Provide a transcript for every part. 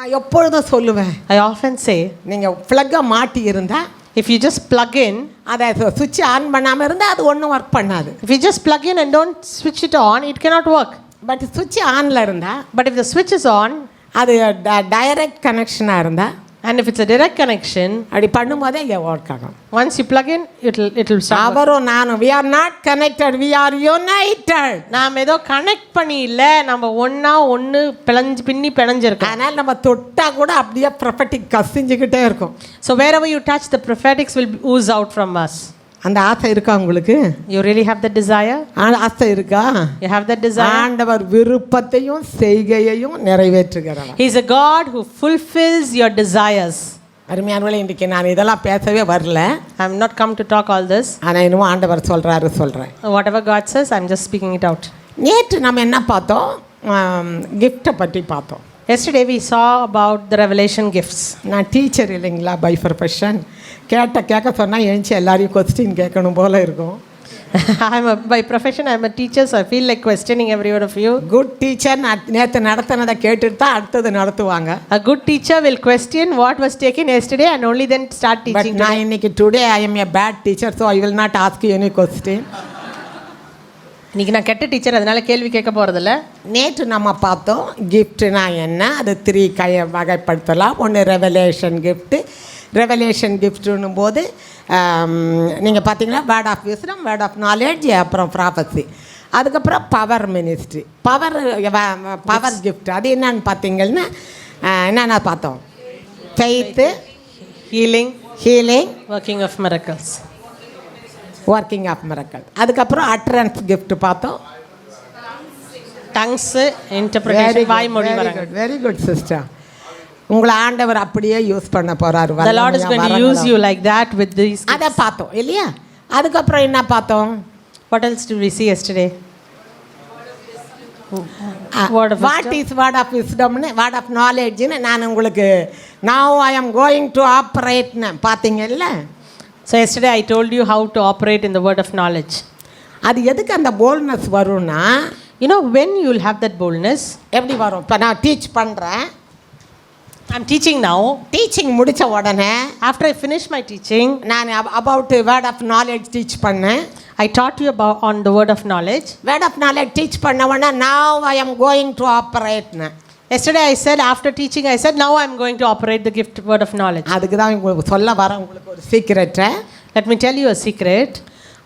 நான் எப்பொழுதும் சொல்லுவேன் I often say, நீங்கள் ப்ளக்கை மாட்டி இருந்தால் if you just plug in, அதை சுவிட்ச் ஆன் பண்ணாமல் இருந்தால் அது ஒன்றும் ஒர்க் பண்ணாது if you just plug in and don't switch it on, it cannot work. But சுவிட்ச் ஆனில் இருந்தால் But if the switch is on, அது டைரக்ட் கனெக்ஷனாக இருந்தால் and if it's a direct connection, அப்படி பண்ணும்போதே இங்கே ஒர்க் ஆகும் once you plug in, it'll it'll start. working. அவரும் நானும் we are not connected we are united நாம் ஏதோ கனெக்ட் பண்ணி இல்லை நம்ம ஒன்றா ஒன்று பிளஞ்சு பின்னி பிணைஞ்சிருக்கோம் அதனால் நம்ம தொட்டா கூட அப்படியே ப்ரொஃபட்டிக் கசிஞ்சுக்கிட்டே இருக்கும் So wherever you touch, the prophetics will ooze out from us. அந்த ஆசை இருக்கா உங்களுக்கு really have that desire? ஆ- ஆசை இருக்கா You have that desire? ஆண்டவர் விருப்பத்தையும் செய்கையையும் நிறைவேற்றுகிறவர் He's a God who fulfills your desires. அருமையானவர்களே இன்றைக்கி நான் இதெல்லாம் பேசவே வரல I'm not come to talk all this. ஆனால் இன்னும் ஆண்டவர் சொல்கிறாரு சொல்கிறேன் Whatever God says, I'm just speaking it out. நேற்று நம்ம என்ன பார்த்தோம் கிஃப்டை பற்றி பார்த்தோம் Yesterday we saw about the revelation gifts. நான் டீச்சர் இல்லைங்களா பை ப்ரொஃபஷன் கேட்ட கேட்க சொன்னால் எழுந்துச்சு எல்லாரையும் கொஸ்டின் கேட்கணும் போல இருக்கும் I'm a, by profession, I'm a teacher, so I feel like questioning every one of you. Good teacher நான் நேற்று நடத்தினதை கேட்டுட்டு தான் அடுத்தது நடத்துவாங்க A good teacher will question what was taken yesterday and only then start but teaching. நான் இன்னைக்கு today I am a bad teacher so I will not ask any question இன்னைக்கு நான் கெட்ட டீச்சர் அதனால கேள்வி கேட்க போகிறதில்ல நேற்று நம்ம பார்த்தோம் கிஃப்ட்னா என்ன? அது த்ரீ கை வகைப்படுத்தலாம். ஒன்று ரெவலேஷன் கிஃப்ட்டு ரெவலேஷன் கிஃப்ட்டுன்னும் போது நீங்கள் பார்த்தீங்கன்னா word of wisdom word of knowledge அப்புறம் ப்ராஃபஸி அதுக்கப்புறம் power ministry power power gift அது என்னன்னு பார்த்தீங்கன்னா என்னென்ன பார்த்தோம்? Faith healing healing working of miracles. Working of miracle அதுக்கப்புறம் அட்ரன்ஸ் gift பார்த்தோம். டங்ஸு இன்டர்பிரிட்டேஷன் வாய்மொழி வரங்கள். வெரி குட் சிஸ்டர் உங்களை ஆண்டவர் அப்படியே யூஸ் பண்ண போறாரு. The Lord is going to use you like that with these. அதை பார்த்தோம் இல்லையா? அதுக்கப்புறம் என்ன பார்த்தோம்? What else did we see yesterday? What is word of விஸ்டம்னு word of நாலேஜ்னு நான் உங்களுக்கு now I am going to ஆப்ரேட்னு பார்த்தீங்கல்ல? So yesterday I told you how to operate in the word of knowledge. அது எதுக்கு அந்த போல்னஸ் வரும்னா You know when you will have that boldness. எப்படி வரும் இப்போ நான் டீச் பண்ணுறேன் I'm teaching now. டீச்சிங் முடித்த உடனே After I finish my teaching, நான் about word of knowledge teach பண்ணேன் I taught you about on the word of knowledge. Word of knowledge teach பண்ண உடனே now I am going to ஆப்ரேட்னு Yesterday I said after teaching I said now I'm going to operate the gift word of knowledge. அதுக்கு தான் உங்களுக்கு சொல்ல வர உங்களுக்கு ஒரு சீக்கிரட்டை Let me tell you a secret.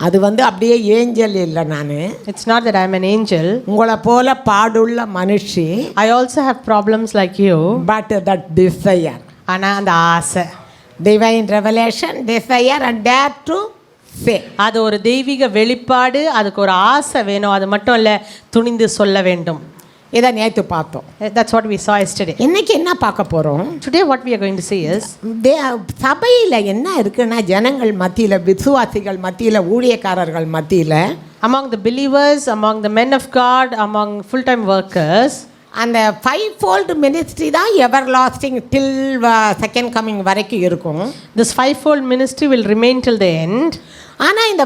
அது வந்து அப்படியே ஏஞ்சல் இல்லை நான் It's not that I'm an angel. உங்களை போல பாடுள்ள மனுஷி I also have problems like you. But that desire ஆனால் அந்த ஆசை divine revelation desire and dare to say அது ஒரு தெய்வீக வெளிப்பாடு அதுக்கு ஒரு ஆசை வேணும் அது மட்டும் இல்லை துணிந்து சொல்ல வேண்டும் இதை நேற்று பார்த்தோம். That's what we saw yesterday. இன்னைக்கு என்ன பார்க்க போகிறோம் today what we are going to see is சபையில் என்ன இருக்குன்னா ஜனங்கள் மத்தியில் விசுவாசிகள் மத்தியில் ஊழியக்காரர்கள் மத்தியில் among the believers among the men of god among full time workers அந்த ஃபைவ் ஃபோல்டு மினிஸ்ட்ரி தான் everlasting till second coming வரைக்கும் இருக்கும். this fivefold ministry will remain till the end. ஆனால் இந்த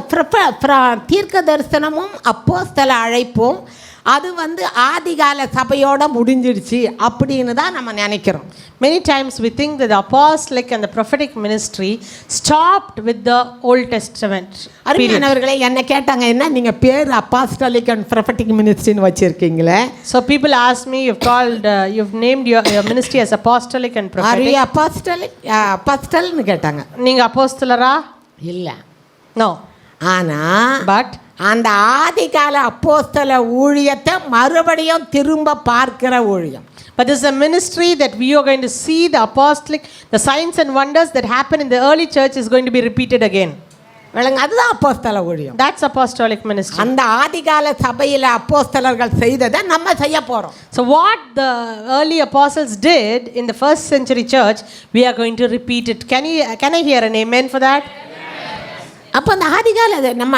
தீர்க்க தரிசனமும் அப்போஸ்தல அழைப்பும் அது வந்து ஆதிகால சபையோட முடிஞ்சிடுச்சு அப்படின்னு தான் நம்ம நினைக்கிறோம் think that the apostolic and the prophetic ministry stopped with the old testament period அருமையானவர்களே என்ன கேட்டாங்க என்ன நீங்கள் பேர் அப்பாஸ்டலிக் அண்ட் ப்ரொஃபட்டிக் மினிஸ்ட்ரின்னு வச்சுருக்கீங்களே so people ask me you've called uh, you've named your, your ministry as apostolic and or prophetic you apostolic அப்பஸ்டல்னு கேட்டாங்க நீங்க அப்போஸ்தலரா இல்லை no ஆனால் but அந்த ஆதிகால அப்போஸ்தல ஊழியத்தை மறுபடியும் திரும்ப பார்க்கிற ஊழியம் But this is a ministry that we are going to see the apostolic, the signs and wonders that happen in the early church is going to be repeated again. விளங்க அதுதான் அப்போஸ்தல ஊழியம் That's apostolic ministry. அந்த ஆதிகால சபையில் அப்போஸ்தலர்கள் செய்ததை நம்ம செய்ய போகிறோம் So, what the early apostles did in the first century church, we are going to repeat it. Can, you, can I hear an amen for that? அப்போ அந்த ஆதிகால நம்ம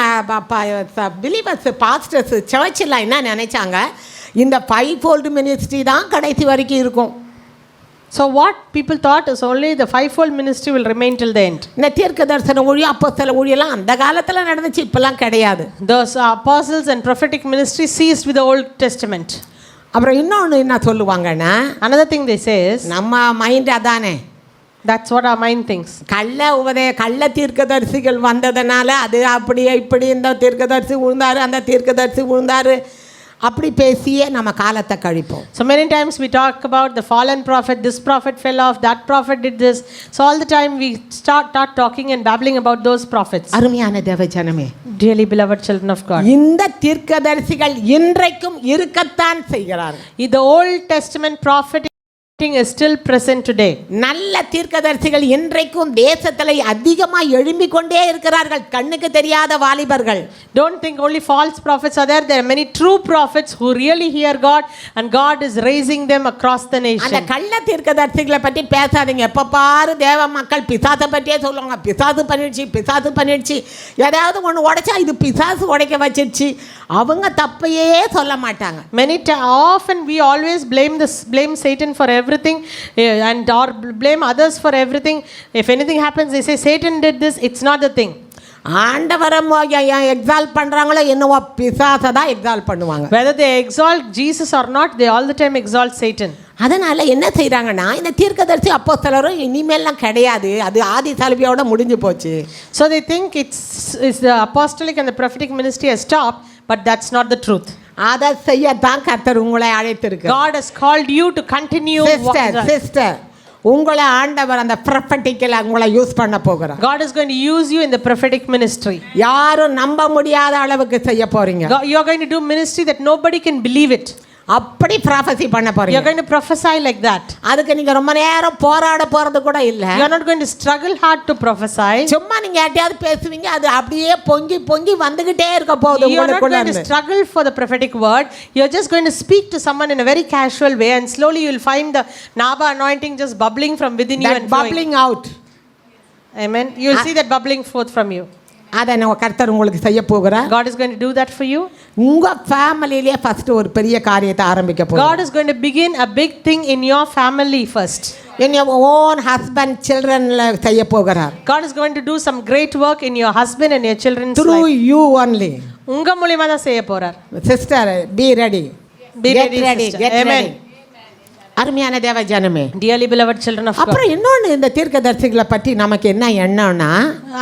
பிலீவர்ஸ் பாஸ்டர்ஸ் சர்ச்சில் என்ன நினைச்சாங்க இந்த ஃபைவ் ஃபோல்டு மினிஸ்ட்ரி தான் கடைசி வரைக்கும் இருக்கும் So, what people thought is only the fivefold ministry will remain till the end. இந்த தீர்க்க தரிசன ஊழியம் அப்போஸ்தல ஊழியெல்லாம் அந்த காலத்தில் நடந்துச்சு இப்போல்லாம் கிடையாது apostles and prophetic ministry ceased with the Old Testament. அப்புறம் இன்னொன்று என்ன சொல்லுவாங்கன்னா Another thing they say is, நம்ம மைண்ட் அதானே that's what our mind thinks. கள்ள உபதே கள்ள தீர்க்கதரிசிகள் வந்ததுனால அது அப்படியே இப்படி இந்த தீர்க்கதரிசி விழுந்தாரு அந்த தீர்க்கதரிசி விழுந்தாரு அப்படி பேசியே நம்ம காலத்தை கழிப்போம் So many times we talk about the fallen prophet, this prophet fell off, that prophet did this. So all the time we start, start talking and babbling about those prophets. அருமையான தேவ ஜனமே Dearly beloved children of God. இந்த தீர்க்கதரிசிகள் இன்றைக்கும் இருக்கத்தான் செய்கிறார்கள் The Old Testament propheting is still present today. நல்ல தீர்க்கதரிசிகள் இன்றைக்கும் தேசத்தில் அதிகமாக எழும்பிக் கொண்டே இருக்கிறார்கள் கண்ணுக்கு தெரியாத வாலிபர்கள் Don't think only false prophets are there. There are many true prophets who really hear God and God is raising them across the அந்த. கள்ள தீர்க்கதரிசிகளை பற்றி பேசாதீங்க எப்போ பாரு தேவ மக்கள் பிசாசை பற்றியே சொல்லுவாங்க பிசாசு பண்ணிடுச்சு பிசாசு பண்ணிடுச்சு ஏதாவது ஒன்று உடைச்சா இது பிசாசு உடைக்க வச்சிருச்சு அவங்க தப்பையே சொல்ல மாட்டாங்க Many ti often we always blame this blame Satan for everything eh, and or blame others for everything. If anything happens, they say Satan did this. It's not the thing. ஆண்டவரை எக்ஸால் பண்ணுறாங்களோ என்னவோ பிசாசை தான் எக்ஸால் பண்ணுவாங்க Whether they exalt Jesus or not, they all the time exalt Satan. அதனால் என்ன செய்கிறாங்கன்னா இந்த தீர்க்கதரிசி அப்போ சிலரும் இனிமேல்லாம் கிடையாது அது ஆதி சலுவியோட முடிஞ்சு போச்சு So they think it's, it's the apostolic and the prophetic ministry has stopped, but that's not the truth. அதை செய்யத்தான் கர்த்தர் உங்களை அழைத்திருக்கு God has called you to continue. Sister sister உங்களை ஆண்டவர் அந்த ப்ரொஃபட்டிக்கில் உங்களை யூஸ் பண்ண போகிறார் God is going to use you in the prophetic ministry. யாரும் நம்ப முடியாத அளவுக்கு செய்ய போறீங்க God- You're going to do ministry that nobody can believe it. அப்படி ப்ராஃபஸி பண்ண You're போறீங்க going to prophesy like that. அதுக்கு நீங்க ரொம்ப நேரம் போராட போறது கூட இல்ல You're not going to struggle hard to prophesy. சும்மா நீங்க யார்ட்டையாவது பேசுவீங்க அது அப்படியே பொங்கி பொங்கி வந்துகிட்டே இருக்க போகுது You're not உங்களுக்குள்ள going to இருந்து. struggle for the prophetic word. You're just going to speak to someone in a very casual way, and slowly you'll find the Naba anointing just bubbling from within you That and flowing. bubbling out Amen. You'll see that bubbling forth from you. அதை நம்ம கர்த்தர் உங்களுக்கு செய்ய போகிறார் God is going to do that for you. உங்க ஃபேமிலியிலே first ஒரு பெரிய காரியத்தை ஆரம்பிக்க போகிறார் God is going to begin a big thing in your family first. என் ஓன் ஹஸ்பண்ட் சில்ட்ரன்ல செய்ய போகிறார் God is going to do some great work in your husband and your children's through life. You only உங்க மூலியமா தான் செய்ய போறார் sister be ready Be ready, ready sister. Get Amen. Ready அருமையான தேவ ஜனமே Dearly beloved children of God. அப்புறம் இன்னொன்று இந்த தீர்க்கதரிசிகளை பற்றி நமக்கு என்ன எண்ணம்னா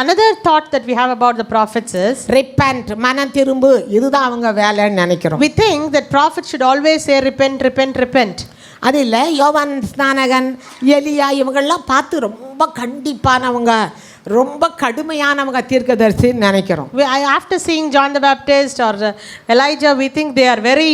Another thought that we have about the prophets is repent மனம் திரும்பு இதுதான் அவங்க வேலைன்னு நினைக்கிறோம் we think that prophets should always say repent, repent, repent. அது இல்லை யோவான் ஸ்நானகன் எலியா இவங்கெல்லாம் பார்த்து ரொம்ப கண்டிப்பானவங்க ரொம்ப கடுமையானவங்க தீர்க்கதரிசின்னு நினைக்கிறோம் We, I, after seeing John the Baptist or uh, Elijah, we think they are very,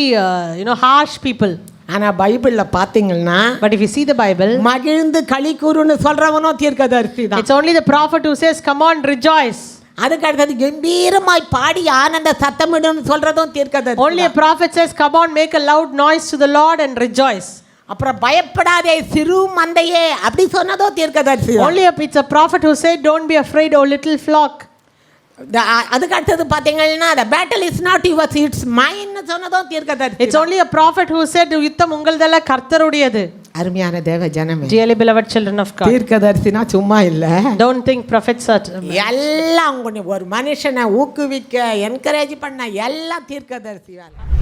uh. ஆனால் பைபிளில் பார்த்தீங்கன்னா But if you see the Bible, மகிழ்ந்து களி கூறுன்னு சொல்கிறவனும் தீர்க்கதரிசி தான் it's only the prophet who says, "Come on, rejoice." அதுக்கு அடுத்தது கம்பீரமாய் பாடி ஆனந்த சத்தமிடுன்னு சொல்கிறதும் தீர்க்கதரிசி Only a prophet says, "Come on, make a loud noise to the Lord and rejoice." அப்புறம் பயப்படாதே சிறு மந்தையே அப்படி சொன்னதோ தீர்க்கதரிசி. Only a, it's a prophet who said, "Don't be afraid, O little flock." அ- அதுக்கு அடுத்தது பார்த்தீங்கன்னா the battle is not yours it's mine சொன்னதும் தீர்க்கதரிசி It's only a prophet who said, "யுத்தம் உங்களதல்ல கர்த்தருடையது." அருமையான தேவ ஜனமே Dearly beloved children of God, தீர்க்கதரிசினா சும்மா இல்லை don't think prophets are. எல்லாம் உங்க- ஒரு மனுஷனை ஊக்குவிக்க என்கரேஜ் பண்ண எல்லாம் தீர்க்கதரிசி வேலை